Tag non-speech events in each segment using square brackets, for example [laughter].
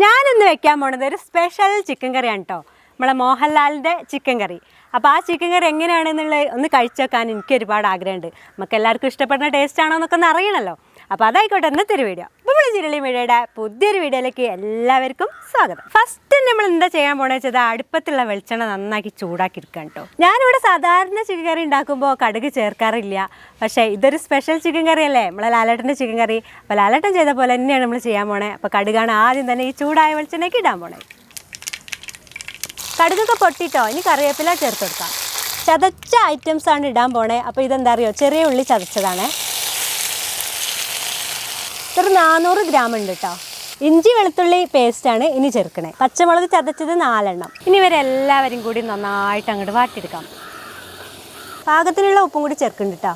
ഞാനിന്ന് വെക്കാൻ പോണത് ഒരു സ്പെഷ്യൽ ചിക്കൻ കറിയാണ് കേട്ടോ നമ്മളെ മോഹൻലാലിന്റെ ചിക്കൻ കറി അപ്പോൾ ആ ചിക്കൻ കറി എങ്ങനെയാണെന്നുള്ളത് ഒന്ന് കഴിച്ചു വെക്കാൻ എനിക്ക് ഒരുപാട് ആഗ്രഹമുണ്ട്. നമുക്ക് എല്ലാവർക്കും ഇഷ്ടപ്പെടുന്ന ടേസ്റ്റ് ആണോ എന്നൊക്കെ ഒന്ന് അറിയണമല്ലോ അപ്പോൾ അതായിക്കോട്ടെ ഇന്നത്തെ ഒരു വീഡിയോ. നമ്മൾ ചിരളി മീഡിയയുടെ പുതിയൊരു വീഡിയോയിലേക്ക് എല്ലാവർക്കും സ്വാഗതം. ഫസ്റ്റ് നമ്മൾ എന്താ ചെയ്യാൻ പോണെന്ന് വെച്ചാൽ അടുപ്പത്തുള്ള വെളിച്ചെണ്ണ നന്നാക്കി ചൂടാക്കി എടുക്കാൻ കേട്ടോ. ഞാനിവിടെ സാധാരണ ചിക്കൻ കറി ഉണ്ടാക്കുമ്പോൾ കടുക് ചേർക്കാറില്ല. പക്ഷേ ഇതൊരു സ്പെഷ്യൽ ചിക്കൻ കറി അല്ലേ? നമ്മളെ ലാലേട്ടന്റെ ചിക്കൻ കറി. അപ്പോൾ ലാലേട്ടൻ ചെയ്ത പോലെ തന്നെയാണ് നമ്മൾ ചെയ്യാൻ പോണേ. അപ്പോൾ കടുകാണ് ആദ്യം തന്നെ ഈ ചൂടായ വെളിച്ചെണ്ണയ്ക്ക് ഇടാൻ പോണേ. കടുകൊക്കെ പൊട്ടിട്ടോ? ഇനി കറിവേപ്പില ചേർത്ത് കൊടുക്കാം. ചതച്ച ഐറ്റംസാണ് ഇടാൻ പോണേ. അപ്പോൾ ഇതെന്താ അറിയോ? ചെറിയ ഉള്ളി ചതച്ചതാണേ. ഇതൊരു നാനൂറ് ഗ്രാം ഉണ്ട് കേട്ടോ ഇഞ്ചി വെളുത്തുള്ളി പേസ്റ്റാണ് ഇനി ചേർക്കണേ. പച്ചമുളക് ചതച്ചത് നാലെണ്ണം. ഇനി ഇവരെല്ലാവരും കൂടി നന്നായിട്ട് അങ്ങോട്ട് വാട്ടിയെടുക്കാം. പാകത്തിനുള്ള ഉപ്പും കൂടി ചേർക്കുന്നുണ്ട് കേട്ടോ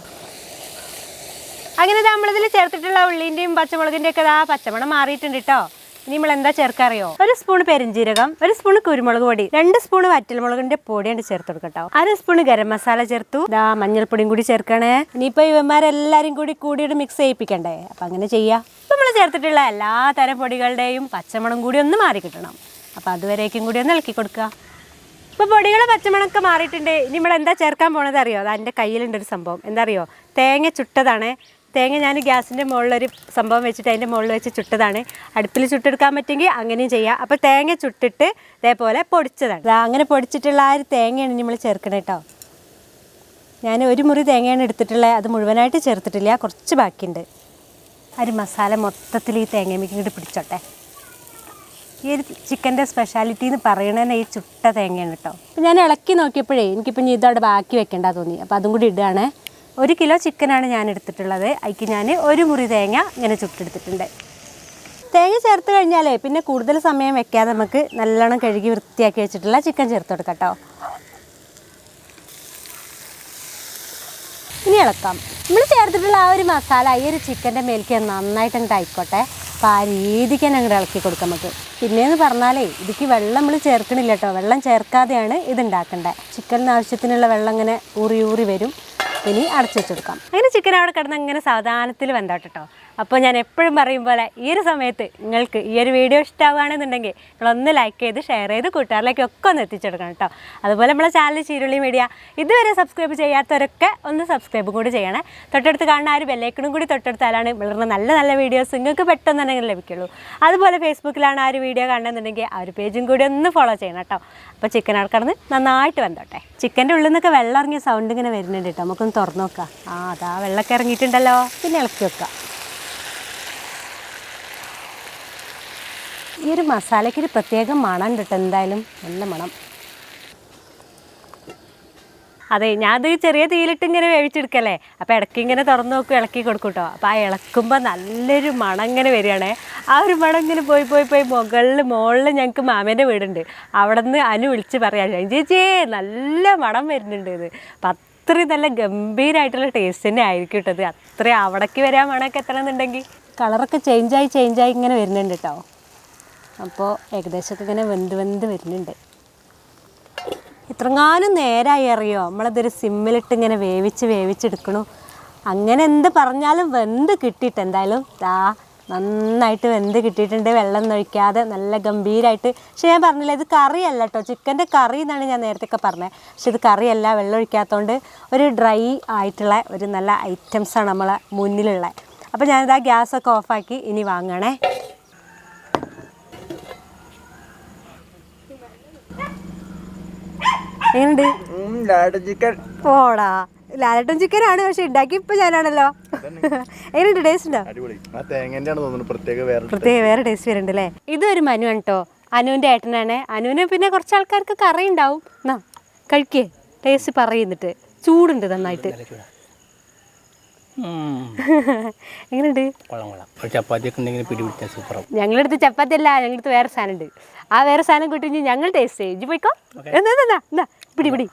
അങ്ങനെ നമ്മളിതിൽ ചേർത്തിട്ടുള്ള ഉള്ളിന്റെയും പച്ചമുളകിന്റെയൊക്കെ ആ പച്ചമണം മാറിയിട്ടുണ്ട് കേട്ടോ ഇനി നമ്മൾ എന്താ ചേർക്കറിയോ? ഒരു സ്പൂൺ പെരിഞ്ജീരകം ഒരു സ്പൂൺ കുരുമുളക് പൊടി രണ്ട് സ്പൂൺ വറ്റൽമുളകിന്റെ പൊടിയാണ് ചേർത്ത് കൊടുക്കട്ടോ അര സ്പൂൺ ഗരം മസാല ചേർത്തു. ദാ മഞ്ഞൾപ്പൊടിയും കൂടി ചേർക്കണേ. ഇനിയിപ്പോ ഇവന്മാരെല്ലാരും കൂടി കൂടിയിട്ട് മിക്സ് ചെയ്യിപ്പിക്കണ്ടേ? അപ്പൊ അങ്ങനെ ചെയ്യാം. നമ്മൾ ചേർത്തിട്ടുള്ള എല്ലാ തരം പൊടികളുടെയും പച്ചമണം കൂടി ഒന്ന് മാറി കിട്ടണം. അപ്പൊ അതുവരേക്കും കൂടി ഒന്ന് ഇളക്കി കൊടുക്കുക ഇപ്പൊ പൊടികൾ പച്ചമണൊക്കെ മാറിയിട്ടുണ്ട്. ഇനി നമ്മൾ എന്താ ചേർക്കാൻ പോണത് അറിയോ അത് എന്റെ കയ്യിലുണ്ട് ഒരു സംഭവം. എന്താ അറിയോ തേങ്ങ ചുട്ടതാണ്. തേങ്ങ ഞാൻ ഗ്യാസിന്റെ മുകളിലൊരു സംഭവം വെച്ചിട്ട് അതിന്റെ മുകളിൽ വെച്ച് ചുട്ടതാണ്. അടുപ്പിൽ ചുട്ടെടുക്കാൻ പറ്റുമെങ്കിൽ അങ്ങനെയും ചെയ്യാം. അപ്പോൾ തേങ്ങ ചുട്ടിട്ട് ഇതേപോലെ പൊടിച്ചതാണ്. അങ്ങനെ പൊടിച്ചിട്ടുള്ള ആ ഒരു തേങ്ങയാണ് നമ്മൾ ചേർക്കണേ കേട്ടോ ഞാൻ ഒരു മുറി തേങ്ങയാണ് എടുത്തിട്ടുള്ളത്. അത് മുഴുവനായിട്ട് ചേർത്തിട്ടില്ല. കുറച്ച് ബാക്കിയുണ്ട്. ആ ഒരു മസാല മൊത്തത്തിൽ ഈ തേങ്ങയ്ക്ക് ഇങ്ങോട്ട് പിടിച്ചോട്ടെ. ഈ ഒരു ചിക്കന്റെ സ്പെഷ്യാലിറ്റി എന്ന് പറയണതന്നെ ഈ ചുട്ട തേങ്ങയാണ് കേട്ടോ അപ്പോൾ ഞാൻ ഇളക്കി നോക്കിയപ്പോഴേ എനിക്കിപ്പോൾ ഇനി ഇതവിടെ ബാക്കി വെക്കേണ്ട തോന്നി. അപ്പോൾ അതും കൂടി ഇടുകയാണ്. ഒരു കിലോ ചിക്കനാണ് ഞാൻ എടുത്തിട്ടുള്ളത്. അതിക്ക് ഞാൻ ഒരു മുറി തേങ്ങ ഇങ്ങനെ ചുട്ടെടുത്തിട്ടുണ്ട്. തേങ്ങ ചേർത്ത് കഴിഞ്ഞാലേ പിന്നെ കൂടുതൽ സമയം വെക്കാതെ നമുക്ക് നല്ലോണം കഴുകി വൃത്തിയാക്കി വെച്ചിട്ടുള്ള ചിക്കൻ ചേർത്ത് കൊടുക്കാം കേട്ടോ ഇനി ഇളക്കാം. നമ്മൾ ചേർത്തിട്ടുള്ള ആ ഒരു മസാല ഈ ഒരു ചിക്കന്റെ മേലേക്ക് നന്നായിട്ട് അങ്ങോട്ട് ആയിക്കോട്ടെ അപ്പോൾ ആ രീതിക്ക് തന്നെ അങ്ങോട്ട് ഇളക്കി കൊടുക്കാം നമുക്ക്. പിന്നെയെന്ന് പറഞ്ഞാലേ ഇതിക്ക് വെള്ളം നമ്മൾ ചേർക്കണില്ല കേട്ടോ വെള്ളം ചേർക്കാതെയാണ് ഇത് ഉണ്ടാക്കേണ്ടത് ചിക്കനിന് ആവശ്യത്തിനുള്ള വെള്ളം ഇങ്ങനെ ഊറി ഊറി വരും. ഇനി അടച്ചു വെച്ചെടുക്കാം. അങ്ങനെ ചിക്കൻ അവിടെ കിടന്ന് ഇങ്ങനെ സാവധാനത്തിൽ കേട്ടോ അപ്പോൾ ഞാൻ എപ്പോഴും പറയും പോലെ ഈ ഒരു സമയത്ത് നിങ്ങൾക്ക് ഈ ഒരു വീഡിയോ ഇഷ്ടമാവുകയാണെന്നുണ്ടെങ്കിൽ നിങ്ങളൊന്ന് ലൈക്ക് ചെയ്ത് ഷെയർ ചെയ്ത് കൂട്ടുകാരിലേക്ക് ഒക്കെ ഒന്ന് എത്തിച്ചെടുക്കണം കേട്ടോ. അതുപോലെ നമ്മളെ ചാനൽ ചീരുള്ളി മീഡിയ ഇതുവരെ സബ്സ്ക്രൈബ് ചെയ്യാത്തവരൊക്കെ ഒന്ന് സബ്സ്ക്രൈബ് കൂടി ചെയ്യണേ. തൊട്ടടുത്ത് കാണുന്ന ആ ഒരു ബെല്ലൈക്കണും കൂടി തൊട്ടടുത്താലാണ് വളർന്ന നല്ല നല്ല വീഡിയോസ് നിങ്ങൾക്ക് പെട്ടെന്ന് തന്നെ ലഭിക്കുള്ളൂ. അതുപോലെ ഫേസ്ബുക്കിലാണ് ആ ഒരു വീഡിയോ കാണുന്നുണ്ടെങ്കിൽ ആ ഒരു പേജും കൂടി ഒന്ന് ഫോളോ ചെയ്യണം കേട്ടോ. അപ്പോൾ ചിക്കൻ അടക്കടന്ന് നന്നായിട്ട് വെന്തോട്ടെ. ചിക്കന്റെ ഉള്ളിൽ നിന്നൊക്കെ വെള്ളം ഇറങ്ങിയ സൗണ്ട് ഇങ്ങനെ വരുന്നുണ്ട് കേട്ടോ. നമുക്കൊന്ന് തുറന്നു നോക്കാം. ആ അതാ വെള്ളമൊക്കെ ഇറങ്ങിയിട്ടുണ്ടല്ലോ. പിന്നെ ഇളക്കി വെക്കാം. ഈ ഒരു മസാലയ്ക്ക് ഒരു പ്രത്യേക മണം കേട്ടോ എന്തായാലും. നല്ല മണം. അതെ ഞാനത് ചെറിയ തീയിലിട്ട് ഇങ്ങനെ വേവിച്ചെടുക്കല്ലേ? അപ്പോൾ ഇടയ്ക്ക് ഇങ്ങനെ തുറന്ന് നോക്കും ഇളക്കി കൊടുക്കും കേട്ടോ അപ്പോൾ ആ ഇളക്കുമ്പോൾ നല്ലൊരു മണം ഇങ്ങനെ വരികയാണേ. ആ ഒരു മണം ഇങ്ങനെ പോയി പോയി പോയി മുകളിൽ മുകളിൽ ഞങ്ങൾക്ക് മാമേന്റെ വീടുണ്ട്. അവിടെ നിന്ന് അനു വിളിച്ച് പറയാം ചേച്ചി നല്ല മണം വരുന്നുണ്ട് ഇത്. അത്രയും നല്ല ഗംഭീരമായിട്ടുള്ള ടേസ്റ്റ് തന്നെ ആയിരിക്കും കേട്ടോ ഇത്. അത്രയും അവിടേക്ക് വരാൻ മണമൊക്കെ എത്തണമെന്നുണ്ടെങ്കിൽ കളറൊക്കെ ചേഞ്ചായി ചേഞ്ചായി ഇങ്ങനെ വരുന്നുണ്ട് കേട്ടോ അപ്പോൾ ഏകദേശമൊക്കെ ഇങ്ങനെ വെന്ത് വെന്ത് വരുന്നുണ്ട്. ഇത്രങ്ങാനും നേരമായി അറിയോ? നമ്മളതൊരു സിമ്മിലിട്ട് ഇങ്ങനെ വേവിച്ച് വേവിച്ചെടുക്കണു. അങ്ങനെ എന്ത് പറഞ്ഞാലും വെന്ത് കിട്ടിയിട്ട് എന്തായാലും ദാ നന്നായിട്ട് വെന്ത് കിട്ടിയിട്ടുണ്ട്. വെള്ളം ഒഴിക്കാതെ നല്ല ഗംഭീരമായിട്ട് പക്ഷെ ഞാൻ പറഞ്ഞില്ല ഇത് കറിയല്ല കേട്ടോ ചിക്കന്റെ കറി എന്നാണ് ഞാൻ നേരത്തെ പറഞ്ഞത് പക്ഷെ ഇത് കറിയല്ല വെള്ളം ഒഴിക്കാത്തതുകൊണ്ട് ഒരു ഡ്രൈ ആയിട്ടുള്ള ഒരു നല്ല ഐറ്റംസാണ് നമ്മളെ മുന്നിലുള്ളത് അപ്പോൾ ഞാനിതാ ഗ്യാസൊക്കെ ഓഫാക്കി ഇനി വാങ്ങണേ. എങ്ങനെയുണ്ട്? ചിക്കൻ. പോടാ. ലാലട്ടൻ ചിക്കനാണ് പക്ഷെ ഉണ്ടാക്കി ഇപ്പൊ ഞാനാണല്ലോ. എങ്ങനെയുണ്ട് ടേസ്റ്റ് ഉണ്ടോ? പ്രത്യേക വേറെ ടേസ്റ്റ് വരുന്നുണ്ട് അല്ലേ? ഇതൊരു മനു ആണ് കേട്ടോ അനുവിന്റെ ഏട്ടനാണ്. അനുവിന് പിന്നെ കുറച്ച് ആൾക്കാർക്ക് കറി ഉണ്ടാവും എന്നാ കഴിക്കേ. ടേസ്റ്റ് പറയുന്നിട്ട്. ചൂടുണ്ട് നന്നായിട്ട്. [laughs] എങ്ങനെയുണ്ട്? ഞങ്ങളടുത്ത് ചപ്പാത്തി അല്ല ഞങ്ങളടുത്ത് വേറെ സാധനം ഉണ്ട് ആ വേറെ സാധനം കൂട്ടി ഞങ്ങൾ ടേസ്റ്റ് ചെയ്യും. പോയിക്കോ. എന്നാ എന്നാ. പിടി പിടി.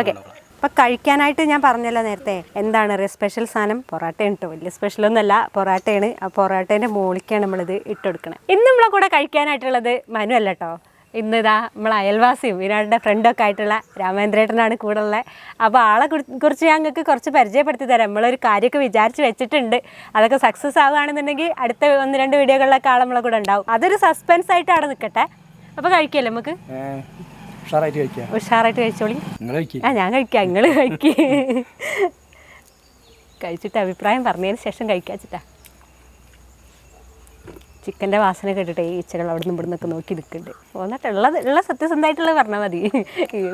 ഓക്കെ. അപ്പം കഴിക്കാനായിട്ട് ഞാൻ പറഞ്ഞല്ലോ നേരത്തെ. എന്താണ് സ്പെഷ്യൽ സാധനം? പൊറാട്ടയാണ് കേട്ടോ വലിയ സ്പെഷ്യലൊന്നുമല്ല പൊറാട്ടയാണ്. ആ പൊറാട്ടേന്റെ മോളിക്കാണ് നമ്മളിത് ഇട്ടുകൊടുക്കണത് ഇന്ന് നമ്മളെ കൂടെ കഴിക്കാനായിട്ടുള്ളത് മനു അല്ല കേട്ടോ ഇന്ന് ഇതാ നമ്മളെ അയൽവാസിയും വിനാടിന്റെ ഫ്രണ്ടൊക്കെ ആയിട്ടുള്ള രാമേന്ദ്രേട്ടനാണ് കൂടെ ഉള്ളത് അപ്പോൾ ആളെ കുറിച്ച് കുറിച്ച് ഞങ്ങൾക്ക് കുറച്ച് പരിചയപ്പെടുത്തി തരാം. നമ്മളൊരു കാര്യമൊക്കെ വിചാരിച്ച് വെച്ചിട്ടുണ്ട്. അതൊക്കെ സക്സസ് ആവുകയാണെന്നുണ്ടെങ്കിൽ അടുത്ത ഒന്ന് രണ്ട് വീഡിയോകളിലൊക്കെ ആൾ നമ്മളെ കൂടെ ഉണ്ടാവും. അതൊരു സസ്പെൻസ് ആയിട്ട് അവിടെ നിൽക്കട്ടെ അപ്പോൾ കഴിക്കല്ലേ നമുക്ക്? ഉഷാറായിട്ട് കഴിച്ചോളി. ആ ഞാൻ കഴിക്കാം. നിങ്ങൾ കഴിച്ചിട്ട് അഭിപ്രായം പറഞ്ഞതിന് ശേഷം കഴിക്കാച്ചിട്ടാ ചിക്കന്റെ വാസന കേട്ടിട്ട് ഈ ഈച്ചകൾ അവിടെ നിന്ന് ഇവിടെ നിന്നൊക്കെ നോക്കി നിൽക്കുന്നുണ്ട് പോന്നിട്ട് ഉള്ളത് ഉള്ള സത്യസന്ധമായിട്ടുള്ളത് പറഞ്ഞാൽ മതി.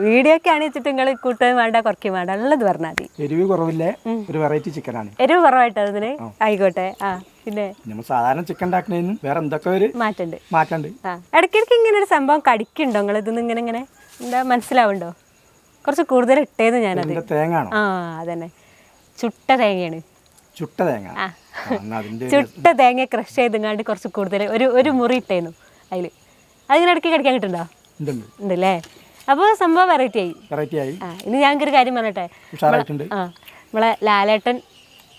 വീഡിയോ ഒക്കെ ആണ് വെച്ചിട്ട് നിങ്ങൾ കൂട്ടുകയും വേണ്ട കുറയ്ക്കുകയും വേണ്ട ഉള്ളത് പറഞ്ഞാൽ മതി. എരിവ് കുറവില്ലേ? ഒരു വെറൈറ്റി ചിക്കനാണ് എരിവ് കുറവായിട്ട് അതിന്? ആയിക്കോട്ടെ. ആ പിന്നെ? നമ്മൾ സാധാരണ ചിക്കൻ ഉണ്ടാക്കുന്നതിന് വേറെ എന്തൊക്കെ ഒരു മാറ്റുണ്ട്. മാറ്റുണ്ട്. ഇടയ്ക്കിടയ്ക്ക് ഇങ്ങനെ ഒരു സംഭവം കടിക്കുന്നുണ്ടോ? നിങ്ങൾ ഇതൊന്നും ഇങ്ങനെ ഇങ്ങനെ? എന്താ മനസ്സിലാവുണ്ടോ? കുറച്ച് കൂടുതൽ ഇട്ടേന്ന് ഞാൻ തേങ്ങ ആ അതന്നെ. ചുട്ട തേങ്ങയാണ്. ചുട്ട തേങ്ങ. ചുട്ട തേങ്ങ ക്രഷ് ചെയ്തെങ്ങാണ്ട് കുറച്ച് കൂടുതൽ ഒരു ഒരു മുറി ഇട്ടേന്നു അതിൽ അതിങ്ങനെ ഇടയ്ക്ക് കടിക്കാൻ ഇതുണ്ട് ഉണ്ടല്ലേ? അപ്പോൾ സംഭവം വെറൈറ്റി ആയി. വെറൈറ്റി ആയി. ഇനി ഞാൻ ഞങ്ങൾക്കൊരു കാര്യം പറഞ്ഞട്ടെ? ആ നമ്മളെ ലാലേട്ടൻ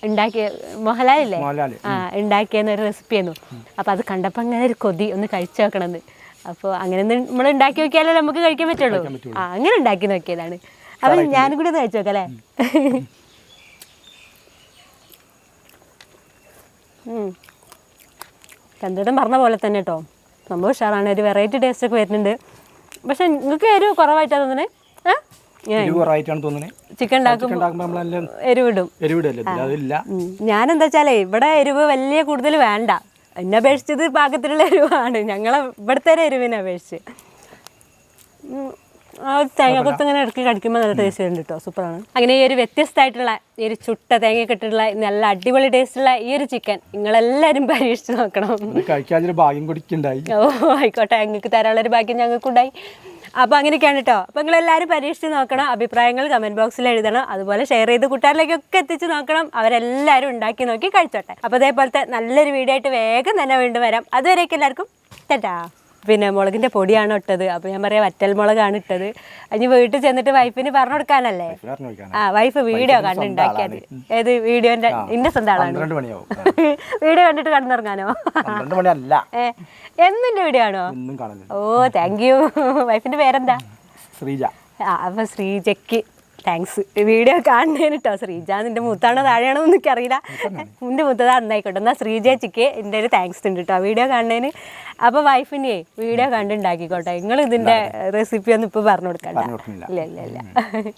ഉണ്ടാക്കിയ മോഹൻലാലില്ലേ? മോഹൻലാൽ. ആ ഉണ്ടാക്കിയെന്നൊരു റെസിപ്പി ആയിരുന്നു. അപ്പോൾ അത് കണ്ടപ്പോൾ അങ്ങനെ ഒരു കൊതി ഒന്ന് കഴിച്ചു നോക്കണമെന്ന് അപ്പോൾ അങ്ങനെ നമ്മൾ ഉണ്ടാക്കി നോക്കിയാലേ നമുക്ക് കഴിക്കാൻ പറ്റുള്ളൂ. ആ അങ്ങനെ ഉണ്ടാക്കി നോക്കിയതാണ്. അപ്പം ഞാനും കൂടി ഒന്ന് കഴിച്ചു നോക്കാം അല്ലേ [laughs] പറഞ്ഞ പോലെ തന്നെ കേട്ടോ സംഭവം ഉഷാറാണ്. ഒരു വെറൈറ്റി ടേസ്റ്റ് ഒക്കെ വരുന്നുണ്ട്. പക്ഷെ നിങ്ങൾക്ക് എരിവ് കുറവായിട്ടാണ് തോന്നുന്നത് ചിക്കൻ എരിവിടും. ഞാനെന്താ വെച്ചാലേ ഇവിടെ എരിവ് വലിയ കൂടുതൽ വേണ്ട. എന്നെ അപേക്ഷിച്ചത് പാകത്തിലുള്ള എരിവാണ്. ഞങ്ങളെ ഇവിടുത്തെ ഒരു എരിവിനെ അപേക്ഷിച്ച്. ആ തേങ്ങക്കൊത്ത് ഇങ്ങനെ ഇടയ്ക്ക് കടിക്കുമ്പോൾ നല്ല ടേസ്റ്റ് ഉണ്ട് കേട്ടോ സൂപ്പറാണ്. അങ്ങനെ ഈ ഒരു വ്യത്യസ്തമായിട്ടുള്ള ഈ ഒരു ചുട്ട തേങ്ങ ഇട്ടിട്ടുള്ള നല്ല അടിപൊളി ടേസ്റ്റുള്ള ഈ ഒരു ചിക്കൻ നിങ്ങളെല്ലാവരും പരീക്ഷിച്ച് നോക്കണം. ഇത് കഴിക്കാതൊരു ഭാഗ്യം കുടിക്കുണ്ടായി. ഓ ആയിക്കോട്ടെ. ഞങ്ങൾക്ക് തരാനുള്ളൊരു ഭാഗ്യം ഞങ്ങൾക്കുണ്ടായി. അപ്പോൾ അങ്ങനെയൊക്കെയാണ് കേട്ടോ അപ്പോൾ നിങ്ങൾ എല്ലാവരും പരീക്ഷിച്ച് നോക്കണം അഭിപ്രായങ്ങൾ കമന്റ് ബോക്സിൽ എഴുതണം അതുപോലെ ഷെയർ ചെയ്ത് കൂട്ടുകാരിലേക്കൊക്കെ എത്തിച്ച് നോക്കണം അവരെല്ലാവരും ഉണ്ടാക്കി നോക്കി കഴിച്ചോട്ടെ. അപ്പോൾ അതേപോലത്തെ നല്ലൊരു വീഡിയോ ആയിട്ട് വേഗം തന്നെ വീണ്ടും വരാം. അതുവരേക്കും എല്ലാവർക്കും തെറ്റാ പിന്നെ മുളകിന്റെ പൊടിയാണ് ഇട്ടത്. അപ്പോൾ ഞാൻ പറയാം വറ്റൽ മുളകാണ് ഇട്ടത്. ഇനി വീട്ടിൽ ചെന്നിട്ട് വൈഫിന് പറഞ്ഞു കൊടുക്കാനല്ലേ? ആ വൈഫ് വീഡിയോ കണ്ടുണ്ടാക്കിയത് ഏത് വീഡിയോന്റെ ഇന്റെ സ്വന്തം ആളാണ്. പന്ത്രണ്ട് [laughs] വീഡിയോ കണ്ടിട്ട് കണ്ടിറങ്ങാനോ [laughs] എന്നിന്റെ വീഡിയോ ആണോ? ഓ താങ്ക് യു [laughs] വൈഫിന്റെ പേരെന്താ? ശ്രീജ. ആ അപ്പൊ ശ്രീജയ്ക്ക് താങ്ക്സ് വീഡിയോ കാണുന്നതിന് കേട്ടോ ശ്രീജ നിന്റെ മൂത്താണോ താഴെയാണോ എന്ന് അറിയില്ല നിന്റെ മുത്തത് അന്നായിക്കോട്ടെ. എന്നാൽ ശ്രീജയ്ക്ക് എന്റെ ഒരു താങ്ക്സ് ഉണ്ട് കേട്ടോ വീഡിയോ കാണുന്നതിന്. അപ്പോൾ വൈഫിനെ വീഡിയോ കണ്ടുണ്ടാക്കിക്കോട്ടെ. നിങ്ങൾ ഇതിന്റെ റെസിപ്പി ഒന്നും ഇപ്പോൾ പറഞ്ഞു കൊടുക്കണ്ട. ഇല്ല ഇല്ല ഇല്ല.